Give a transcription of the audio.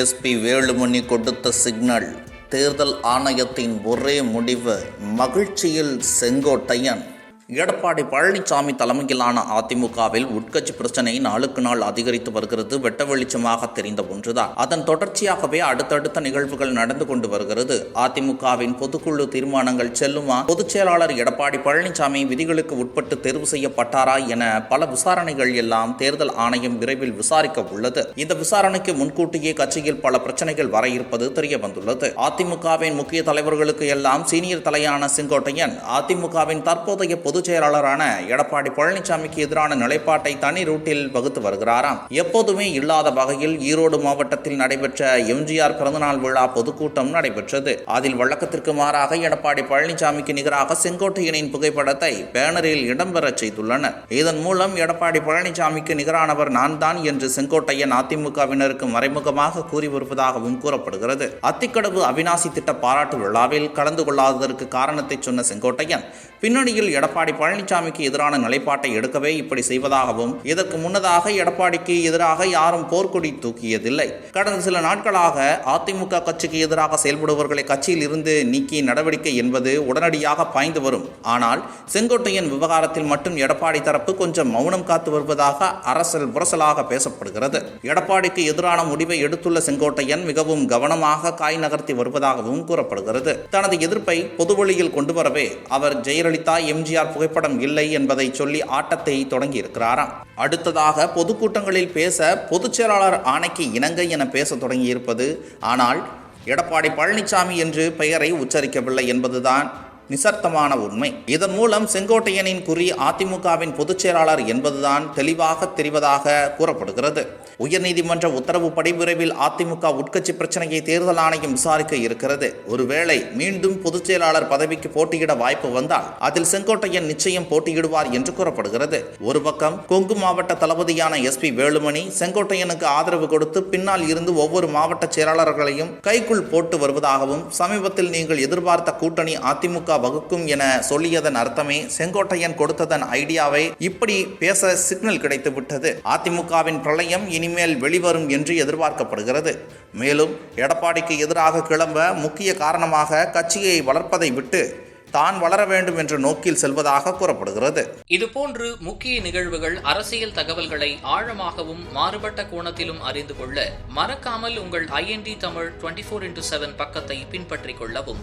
SP Velumani கொடுத்த signal தேர்தல் ஆணையத்தின் ஒரே முடிவு மகிழ்ச்சியில் செங்கோட்டையன். எடப்பாடி பழனிசாமி தலைமையிலான அதிமுகவில் உட்கட்சி பிரச்சனை நாளுக்கு நாள் அதிகரித்து வருகிறது. வெட்ட வெளிச்சமாக தெரிந்த ஒன்றுதான். அதன் தொடர்ச்சியாகவே அடுத்தடுத்த நிகழ்வுகள் நடந்து கொண்டு வருகிறது. அதிமுகவின் பொதுக்குழு தீர்மானங்கள் செல்லுமா? பொதுச் செயலாளர் எடப்பாடி பழனிசாமி விதிகளுக்கு உட்பட்டு தேர்வு செய்யப்பட்டாரா என பல விசாரணைகள் எல்லாம் தேர்தல் ஆணையம் விரைவில் விசாரிக்க உள்ளது. இந்த விசாரணைக்கு முன்கூட்டியே கட்சியில் பல பிரச்சனைகள் வர இருப்பது தெரிய வந்துள்ளது அதிமுகவின் முக்கிய தலைவர்களுக்கு எல்லாம் சீனியர் தலையான செங்கோட்டையன் அதிமுகவின் தற்போதைய பொதுச் செயலாளரான எடப்பாடி பழனிசாமிக்கு எதிரான நிலைப்பாட்டை தனி ரூட்டில் வகுத்து வருகிறாராம். எப்போதுமே இல்லாத வகையில் ஈரோடு மாவட்டத்தில் நடைபெற்ற எம்ஜிஆர் பிறந்தநாள் விழா பொதுக்கூட்டம் நடைபெற்றது. அதில் வழக்கத்திற்கு மாறாக எடப்பாடி பழனிசாமிக்கு நிகராக செங்கோட்டையனின் புகைப்படத்தை பேனரில் இடம்பெறச் செய்துள்ளனர். இதன் மூலம் எடப்பாடி பழனிசாமிக்கு நிகரானவர் நான் தான் என்று செங்கோட்டையன் அதிமுகவினருக்கு மறைமுகமாக கூறி வருவதாகவும் கூறப்படுகிறது. அத்திக்கடவு அவினாசி திட்ட பாராட்டு விழாவில் கலந்து கொள்ளாததற்கு காரணத்தை சொன்ன செங்கோட்டையன் பின்னணியில் எடப்பாடி பழனிசாமிக்கு எதிரான நிலைப்பாட்டை எடுக்கவே இப்படி செய்வதாகவும் இதற்கு முன்னதாக எடப்பாடிக்கு எதிராக யாரும் போர்க்கொடி தூக்கியதில்லை. கடந்த சில நாட்களாக அதிமுக கட்சிக்கு எதிராக செயல்படுபவர்களை கட்சியில் இருந்து நீக்கி நடவடிக்கை என்பது உடனடியாக பாய்ந்து வரும். ஆனால் செங்கோட்டையன் விவகாரத்தில் மட்டும் எடப்பாடி தரப்பு கொஞ்சம் மௌனம் காத்து வருவதாக அரசல் புரசலாக பேசப்படுகிறது. எடப்பாடிக்கு எதிரான முடிவை எடுத்துள்ள செங்கோட்டையன் மிகவும் கவனமாக காய் நகர்த்தி வருவதாகவும் கூறப்படுகிறது. தனது எதிர்ப்பை பொதுவெளியில் கொண்டு வரவே அவர் ஜெயலலிதா எம்ஜிஆர் புகைப்படம் இல்லை என்பதை சொல்லி ஆட்டத்தை தொடங்கியிருக்கிறாராம். அடுத்ததாக பொதுக்கூட்டங்களில் பேச பொதுச் செயலாளர் ஆணைக்கு இணங்க என பேச தொடங்கியிருப்பது. ஆனால் எடப்பாடி பழனிசாமி என்று பெயரை உச்சரிக்கவில்லை என்பதுதான் நிசர்த்தமான உண்மை. இதன் மூலம் செங்கோட்டையனின் குறி அதிமுகவின் பொதுச் செயலாளர் என்பதுதான் தெளிவாக தெரிவதாக கூறப்படுகிறது. உயர்நீதிமன்ற உத்தரவுப்படி விரைவில் அதிமுக உட்கட்சி பிரச்சனையை தேர்தல் ஆணையம் விசாரிக்க இருக்கிறது. ஒருவேளை மீண்டும் பொதுச் செயலாளர் பதவிக்கு போட்டியிட வாய்ப்பு வந்தால் அதில் செங்கோட்டையன் நிச்சயம் போட்டியிடுவார் என்று கூறப்படுகிறது. ஒரு பக்கம் கொங்கு மாவட்ட தளபதியான எஸ்பி வேலுமணி செங்கோட்டையனுக்கு ஆதரவு கொடுத்து பின்னால் இருந்து ஒவ்வொரு மாவட்ட செயலாளர்களையும் கைக்குள் போட்டு வருவதாகவும் சமீபத்தில் நீங்கள் எதிர்பார்த்த கூட்டணி அதிமுக வகுக்கும் என சொல்லியதன் அர்த்தமே செங்கோட்டையன் கொடுத்ததன் ஐடியாவை இப்படி பேச சிக்னல் கிடைத்து விட்டது அதிமுகவின் பிரளயம் இனிமேல் வெளிவரும் என்று எதிர்பார்க்கப்படுகிறது. மேலும் எடப்பாடிக்கு எதிராக கிளம்ப முக்கிய காரணமாக கட்சியை வளர்ப்பதை விட்டு தான் வளர வேண்டும் என்ற நோக்கில் செல்வதாக கூறப்படுகிறது. இதுபோன்று முக்கிய நிகழ்வுகள் அரசியல் தகவல்களை ஆழமாகவும் மாறுபட்ட கோணத்திலும் அறிந்து கொள்ள மறக்காமல் உங்கள் IND Tamil twenty four into seven பக்கத்தை பின்பற்றிக் கொள்ளவும்.